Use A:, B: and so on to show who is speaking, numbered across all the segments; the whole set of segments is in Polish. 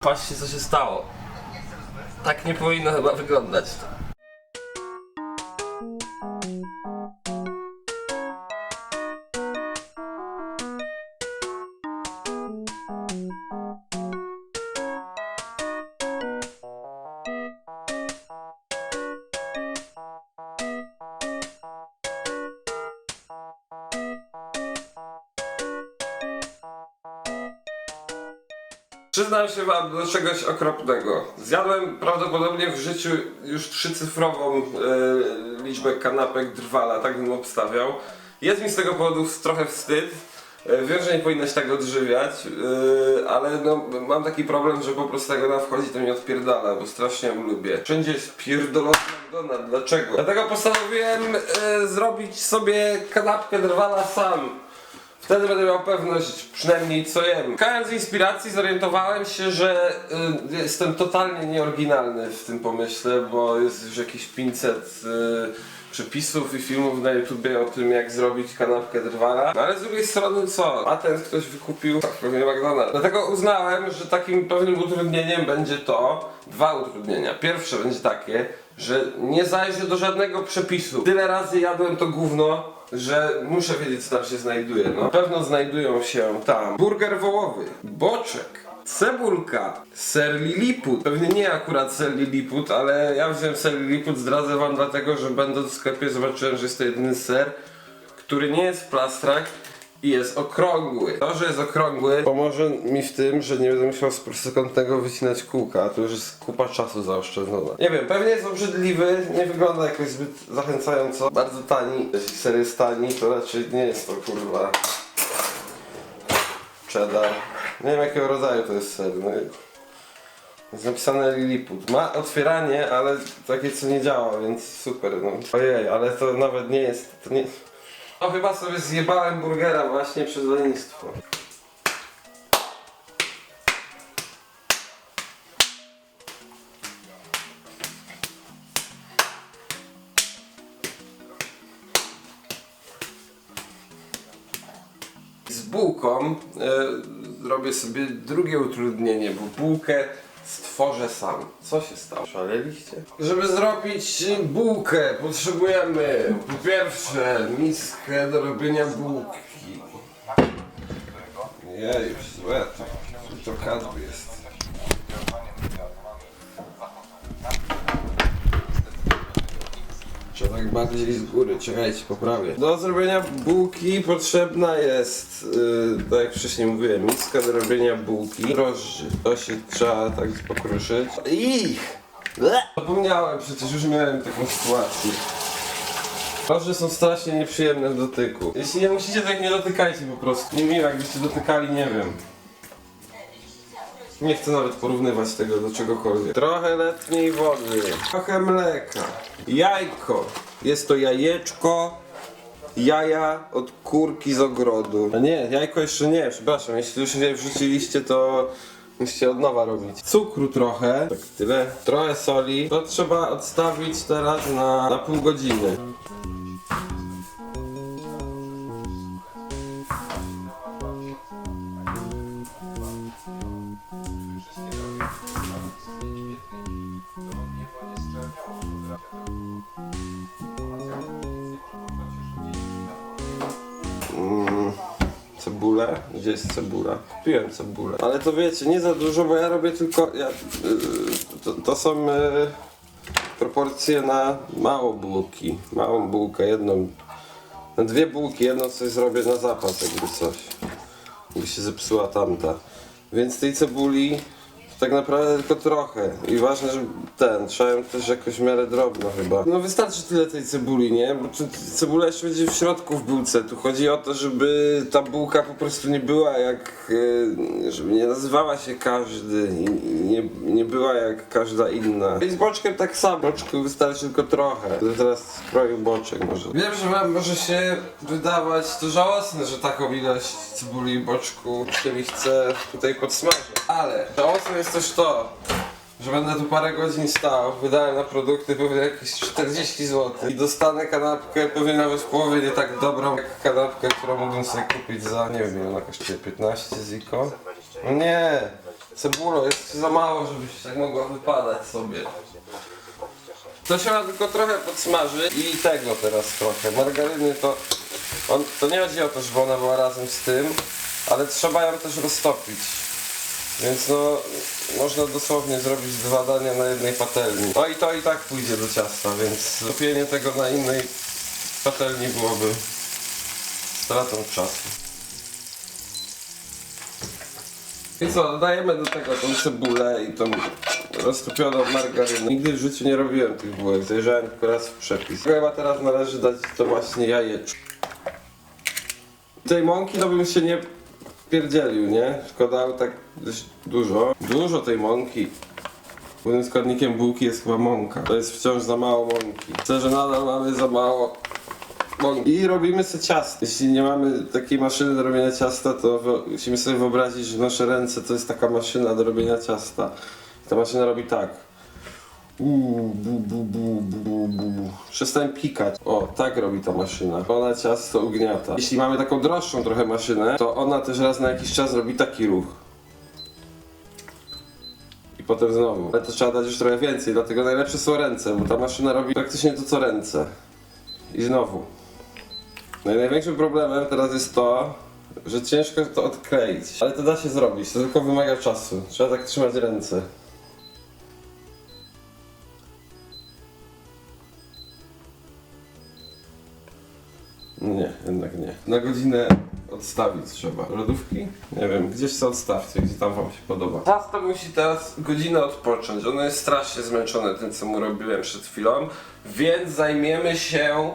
A: Patrzcie co się stało. Tak nie powinno chyba wyglądać. Wam do czegoś okropnego. Zjadłem prawdopodobnie w życiu już trzycyfrową e, liczbę kanapek drwala, tak bym obstawiał. Jest mi z tego powodu trochę wstyd. E, Wiem, że nie powinno się tak odżywiać, e, ale no, mam taki problem, że po prostu jak ona wchodzi, to mnie odpierdala, bo strasznie ją lubię. Wszędzie jest pierdolony McDonald, dlaczego? Dlatego postanowiłem e, zrobić sobie kanapkę drwala sam. Wtedy będę miał pewność przynajmniej co jem. Szukając inspiracji zorientowałem się, że y, jestem totalnie nieoryginalny w tym pomyśle, bo jest już jakieś 500 y, przepisów i filmów na YouTubie o tym jak zrobić kanapkę drwala. No ale z drugiej strony co? Patent ktoś wykupił, tak pewnie McDonald's. Dlatego uznałem, że takim pewnym utrudnieniem będzie to, dwa utrudnienia. Pierwsze będzie takie, że nie zajrzę do żadnego przepisu. Tyle razy jadłem to gówno, że muszę wiedzieć co tam się znajduje. No. Na pewno znajdują się tam burger wołowy, boczek, cebulka, ser liliput. Pewnie nie akurat ser liliput, ale ja wziąłem ser liliput, zdradzę wam dlatego, że będąc w sklepie zobaczyłem, że jest to jedyny ser, który nie jest w plastrach i jest okrągły. To, że jest okrągły pomoże mi w tym, że nie będę musiał z prostokątnego wycinać kółka, a to już jest kupa czasu zaoszczędzona. Nie wiem, pewnie jest obrzydliwy, nie wygląda jakoś zbyt zachęcająco. Bardzo tani. Jeśli ser jest tani, to raczej nie jest to kurwa cheddar. Nie wiem jakiego rodzaju to jest ser. No, jest napisane Lilliput. Ma otwieranie, ale takie co nie działa, więc super. No. Ojej, ale to nawet nie jest. To nie... No chyba sobie zjebałem burgera właśnie przez lenistwo. Z bułką e, zrobię sobie drugie utrudnienie, bo bułkę stworzę sam. Co się stało? Szaleliście? Żeby zrobić bułkę potrzebujemy po pierwsze miskę do robienia bułki. Jej, złe to, to kadru jest. Trzeba tak bardziej z góry, czekajcie, poprawię. Do zrobienia bułki potrzebna jest, yy, tak jak wcześniej mówiłem, miska do robienia bułki. Drożdży, to się trzeba tak pokruszyć. Ich! Zapomniałem, przecież już miałem taką sytuację. Drożdże są strasznie nieprzyjemne w dotyku. Jeśli nie musicie, ich nie dotykajcie po prostu. Nie miło, jakbyście dotykali, nie wiem. Nie chcę nawet porównywać tego do czegokolwiek. Trochę letniej wody, trochę mleka, jajko. Jest to jajeczko, jaja od kurki z ogrodu. A nie, jajko jeszcze nie, przepraszam. Jeśli już je wrzuciliście, to musicie od nowa robić. Cukru trochę, tak tyle. Trochę soli. To trzeba odstawić teraz na, na pół godziny. Cebula? Kupiłem cebulę. Ale to wiecie, nie za dużo, bo ja robię tylko. Ja, yy, to, to są yy, proporcje na mało bułki. Małą bułkę, jedną. Na dwie bułki, jedną coś zrobię na zapas, jakby coś. Jakby się zepsuła tamta. Więc tej cebuli tak naprawdę tylko trochę. I ważne, że ten, trzeba ją też jakoś w miarę drobno chyba. No wystarczy tyle tej cebuli, nie? Bo tu cebula jeszcze będzie w środku w bułce. Tu chodzi o to, żeby ta bułka po prostu nie była jak... e, żeby nie nazywała się każdy i nie, nie była jak każda inna. I z boczkiem tak samo. Boczku wystarczy tylko trochę. Będę teraz skroił boczek może. Wiem, że wam może się wydawać to żałosne, że taką ilość cebuli i boczku się mi chce tutaj podsmażyć. Ale żałosne jest też to, że będę tu parę godzin stał, wydałem na produkty pewnie jakieś 40 zł i dostanę kanapkę pewnie nawet w połowie nie tak dobrą jak kanapkę, którą mógłbym sobie kupić za, nie wiem ona kosztuje, 15 ziko? No nie, Cebulo jest za mało, żebyś tak mogła wypadać sobie. To się ma tylko trochę podsmaży i tego teraz trochę. Margaryny to... On, to nie chodzi o to, żeby ona była razem z tym, ale trzeba ją też roztopić. Więc no, można dosłownie zrobić dwa dania na jednej patelni. No i to i tak pójdzie do ciasta, więc topienie tego na innej patelni byłoby stratą czasu. I co, dodajemy do tego tą cebulę i tą roztopioną margarynę. Nigdy w życiu nie robiłem tych bułek, zajrzałem tylko raz w przepis. Chyba teraz należy dać to właśnie jajeczko. Tej mąki to bym się nie pierdzielił, nie? Tylko dał tak dość dużo. Dużo tej mąki. Głównym składnikiem bułki jest chyba mąka. To jest wciąż za mało mąki. Że nadal mamy za mało mąki. I robimy sobie ciasto. Jeśli nie mamy takiej maszyny do robienia ciasta, to musimy sobie wyobrazić, że nasze ręce to jest taka maszyna do robienia ciasta. Ta maszyna robi tak. Uuu, bu, bu, bu, bu, bu. Przestań pikać. O, tak robi ta maszyna. Ona ciasto ugniata. Jeśli mamy taką droższą trochę maszynę, to ona też raz na jakiś czas robi taki ruch. I potem znowu. Ale to trzeba dać już trochę więcej, dlatego najlepsze są ręce, bo ta maszyna robi praktycznie to co ręce. I znowu. No i największym problemem teraz jest to, że ciężko to odkleić. Ale to da się zrobić, to tylko wymaga czasu. Trzeba tak trzymać ręce. Na godzinę odstawić trzeba. Lodówki? Nie wiem, gdzieś co odstawcie, gdzie tam wam się podoba. Ciasto musi teraz godzinę odpocząć. Ono jest strasznie zmęczone tym, co mu robiłem przed chwilą, więc zajmiemy się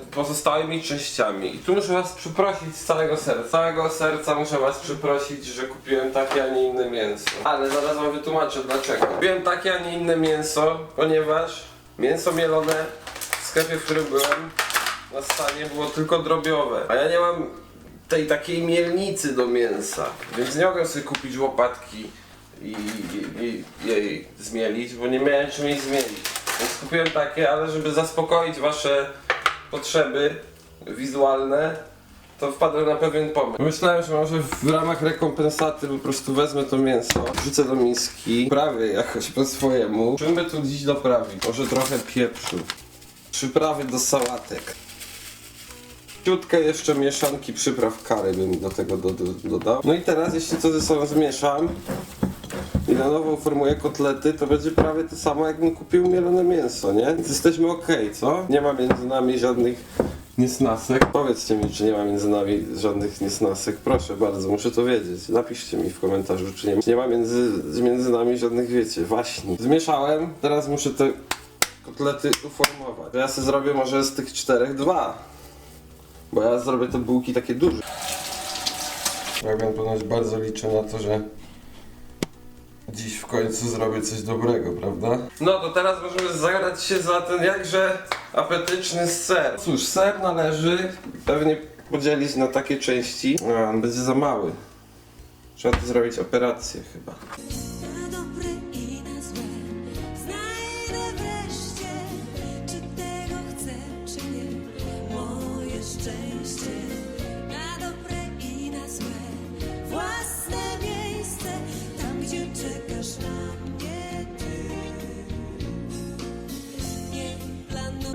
A: y, pozostałymi częściami. I tu muszę was przeprosić z całego serca. Z całego serca muszę was przeprosić, że kupiłem takie, a nie inne mięso. Ale zaraz wam wytłumaczę dlaczego. Kupiłem takie, a nie inne mięso, ponieważ mięso mielone w sklepie, w którym byłem, na stanie było tylko drobiowe. A ja nie mam tej takiej mielnicy do mięsa, więc nie mogłem sobie kupić łopatki i, i, i jej zmielić, bo nie miałem czym jej zmielić. Więc kupiłem takie, ale żeby zaspokoić wasze potrzeby wizualne, to wpadłem na pewien pomysł. Myślałem, że może w ramach rekompensaty po prostu wezmę to mięso, wrzucę do miski, prawie jakoś po swojemu. Czym by tu dziś doprawić? Może trochę pieprzu. Przyprawy do sałatek. Ciutkę jeszcze mieszanki przypraw kary bym do tego do, do, dodał. No i teraz jeśli to ze sobą zmieszam i na nowo formuję kotlety, to będzie prawie to samo jakbym kupił mielone mięso, nie? Więc jesteśmy ok, co? Nie ma między nami żadnych niesnasek. Powiedzcie mi, czy nie ma między nami żadnych niesnasek. Proszę bardzo, muszę to wiedzieć. Napiszcie mi w komentarzu, czy nie, nie ma między, między nami żadnych, wiecie, waśni. Zmieszałem, teraz muszę te kotlety uformować. Ja sobie zrobię może z tych czterech dwa. Bo ja zrobię te bułki takie duże. Fabian ponoć bardzo liczę na to, że dziś w końcu zrobię coś dobrego, prawda? No to teraz możemy zagrać się za ten jakże apetyczny ser. Cóż, ser należy pewnie podzielić na takie części. A, on będzie za mały. Trzeba tu zrobić operację chyba.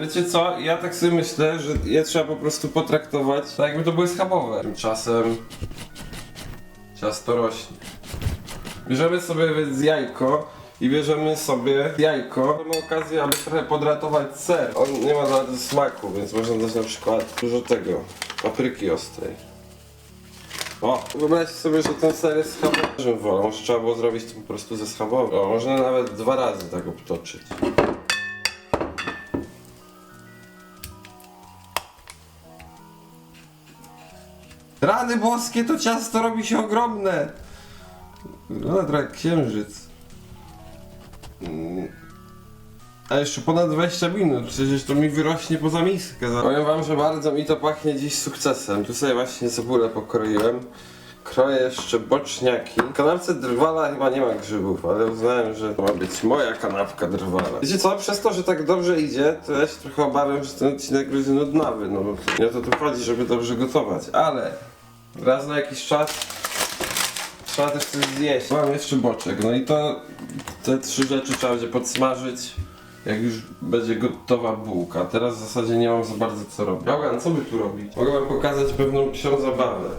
A: Wiecie co? Ja tak sobie myślę, że je trzeba po prostu potraktować tak jakby to były schabowe. Tymczasem ciasto rośnie. Bierzemy sobie więc jajko i bierzemy sobie jajko. Mamy okazję, aby trochę podratować ser. On nie ma za smaku, więc można dać na przykład dużo tego, papryki ostrej. O, wyobraźcie sobie, że ten ser jest schabowy. Może trzeba było zrobić to po prostu ze schabowym. O, można nawet dwa razy tak obtoczyć. Rany boskie, to ciasto robi się ogromne. No, trochę jak księżyc. Mm. A jeszcze ponad 20 minut, przecież to mi wyrośnie poza miskę. Powiem wam, że bardzo mi to pachnie dziś sukcesem. Tu sobie właśnie cebulę pokroiłem. Kroję jeszcze boczniaki. W kanapce drwala chyba nie ma grzybów, ale uznałem, że to ma być moja kanapka drwala. Wiecie co, przez to, że tak dobrze idzie, to ja się trochę obawiam, że ten odcinek będzie nudnawy, no bo nie o to tu chodzi, żeby dobrze gotować, ale raz na jakiś czas Trzeba też coś zjeść. Mam jeszcze boczek, no i to te trzy rzeczy trzeba będzie podsmażyć. Jak już będzie gotowa bułka. Teraz w zasadzie nie mam za bardzo co robić. Bałgan, co by tu robić? Mogę wam pokazać pewną psią zabawę.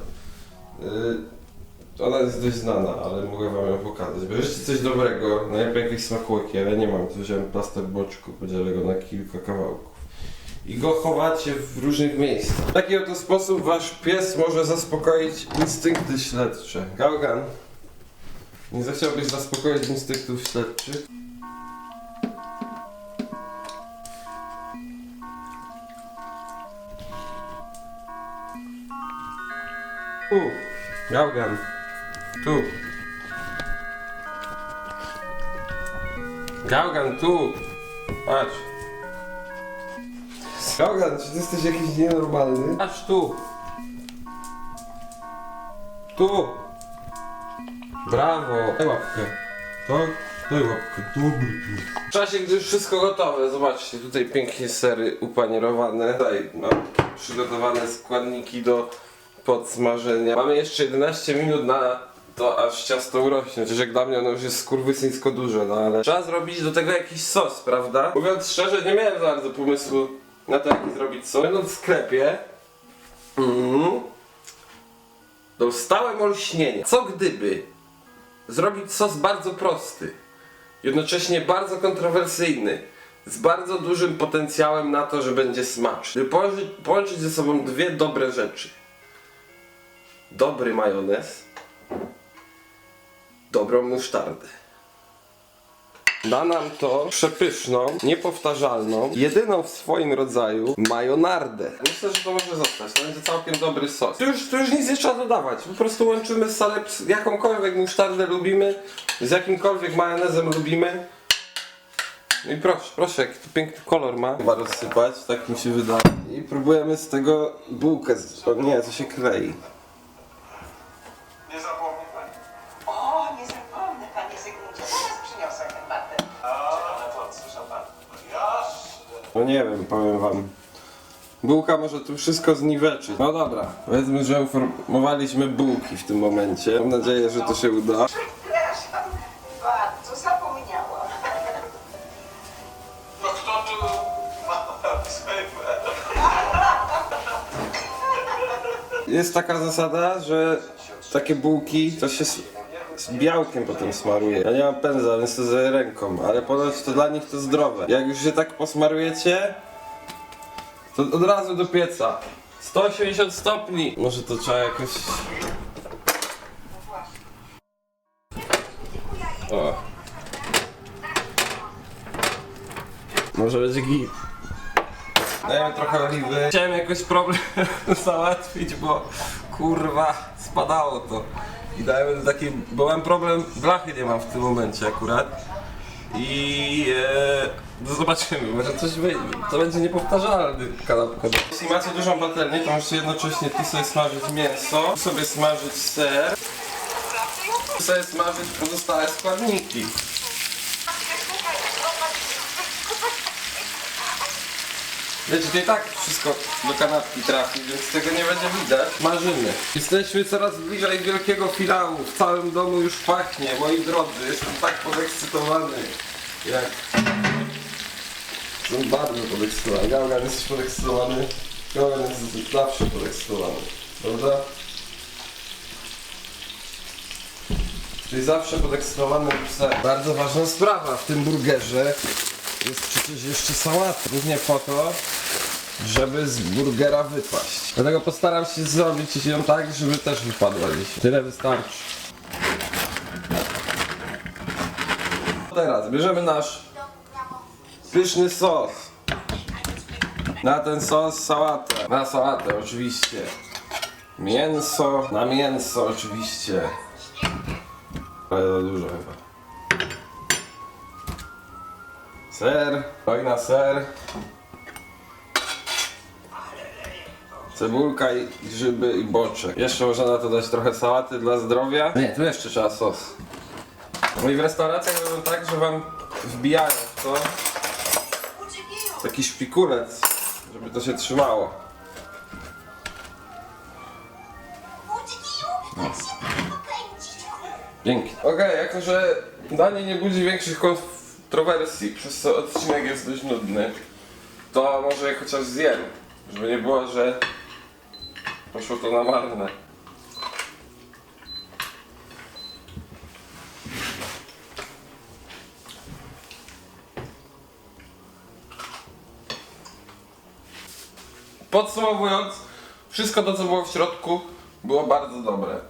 A: Yy, ona jest dość znana, ale mogę wam ją pokazać. Bierzecie coś dobrego, najlepiej jakieś smakołyki, ale nie mam. Tu wziąłem plaster boczku, podzielę go na kilka kawałków. I go chowacie w różnych miejscach. W taki oto sposób wasz pies może zaspokoić instynkty śledcze. Gałgan, nie zechciałbyś zaspokoić instynktów śledczych? Tu, Gałgan, tu. Gałgan, tu. Patrz. Gałgan, czy ty jesteś jakiś nienormalny? Patrz tu. Tu. Brawo. Daj łapkę. Tak? Daj łapkę. Dobry pies. W czasie, gdy już wszystko gotowe, zobaczcie, tutaj pięknie sery upanierowane. Tutaj mam przygotowane składniki do podsmażenia. Mamy jeszcze 11 minut na to, aż ciasto urośnie. Chociaż jak dla mnie ono już jest skurwysyńsko duże, no ale trzeba zrobić do tego jakiś sos, prawda? Mówiąc szczerze, nie miałem za bardzo pomysłu na to, jaki zrobić sos. Będąc w sklepie, mm, dostałem olśnienie. Co gdyby zrobić sos bardzo prosty, jednocześnie bardzo kontrowersyjny, z bardzo dużym potencjałem na to, że będzie smaczny. Połączyć, połączyć ze sobą dwie dobre rzeczy. Dobry majonez, dobrą musztardę. Da nam to przepyszną, niepowtarzalną, jedyną w swoim rodzaju majonardę. Myślę, że to może zostać. To będzie całkiem dobry sos. Tu już, tu już nic nie trzeba dodawać. Po prostu łączymy salep z jakąkolwiek musztardę lubimy, z jakimkolwiek majonezem lubimy. No I proszę, proszę, jaki to piękny kolor ma. Chyba rozsypać, tak mi się wydaje. I próbujemy z tego bułkę. z- O nie, to się klei. No nie wiem, powiem wam. Bułka może tu wszystko zniweczyć. No dobra, powiedzmy, że uformowaliśmy bułki w tym momencie. Mam nadzieję, że to się uda.
B: Przepraszam, bardzo zapomniałam.
C: No kto tu ma psywę?
A: Jest taka zasada, że takie bułki to się białkiem potem smaruje. Ja nie mam pędza, więc to z ręką, ale ponoć to dla nich to zdrowe. Jak już się tak posmarujecie, to od razu do pieca. 180 stopni. Może to trzeba jakoś... O. Może będzie git. Dajemy trochę oliwy. Chciałem jakoś problem załatwić, bo kurwa spadało to. I dajemy do takiej, bo mam problem, blachy nie mam w tym momencie akurat. I e, no zobaczymy, może coś wyjdzie. To będzie niepowtarzalny kanapka. Jeśli macie dużą patelnię, to możecie jednocześnie tu sobie smażyć mięso, tu sobie smażyć ser, tu sobie smażyć pozostałe składniki. Wiecie, to i tak wszystko do kanapki trafi, więc tego nie będzie widać. Marzymy. Jesteśmy coraz bliżej wielkiego finału. W całym domu już pachnie, moi drodzy. Jestem tak podekscytowany. Jak... Jestem bardzo podekscytowany. Gałgan jesteś podekscytowany. Gałgan jest zawsze podekscytowany. Prawda? Czyli zawsze podekscytowany psem. Bardzo ważna sprawa w tym burgerze jest przecież jeszcze sałata. Głównie po to, żeby z burgera wypaść. Dlatego postaram się zrobić ją tak, żeby też wypadła dzisiaj. Tyle wystarczy. Teraz bierzemy nasz pyszny sos. Na ten sos sałatę. Na sałatę oczywiście. Mięso. Na mięso oczywiście. Ale za dużo chyba. Ser, oj na ser. Cebulka i grzyby i boczek. Jeszcze można na to dać trochę sałaty dla zdrowia. Nie, tu jeszcze trzeba sos. No i w restauracjach robią tak, że wam wbijają w to taki szpikulec, żeby to się trzymało.
B: Tak
A: Pięknie. Okej, jako że danie nie budzi większych kontrowersji, przez co odcinek jest dość nudny, to może je chociaż zjem. Żeby nie było, że poszło to na marne. Podsumowując, wszystko to co było w środku było bardzo dobre.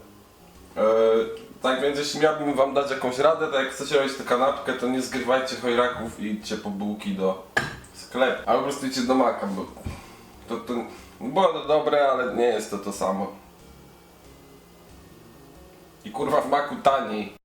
A: Eee, tak więc jeśli miałbym wam dać jakąś radę, to jak chcecie robić tę kanapkę, to nie zgrywajcie chojraków i idźcie po bułki do sklepu. Albo po prostu idźcie do maka, bo to, to było to dobre, ale nie jest to to samo. I kurwa w maku taniej.